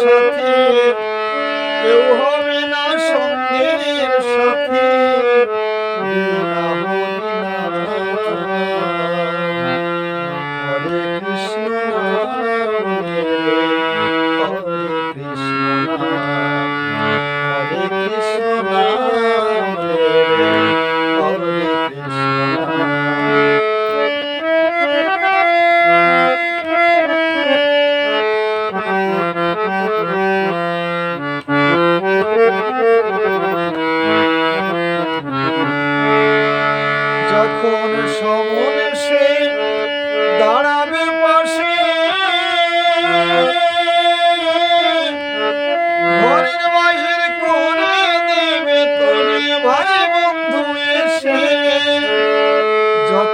সখী। কেউ হবে না সঙ্গের সখী।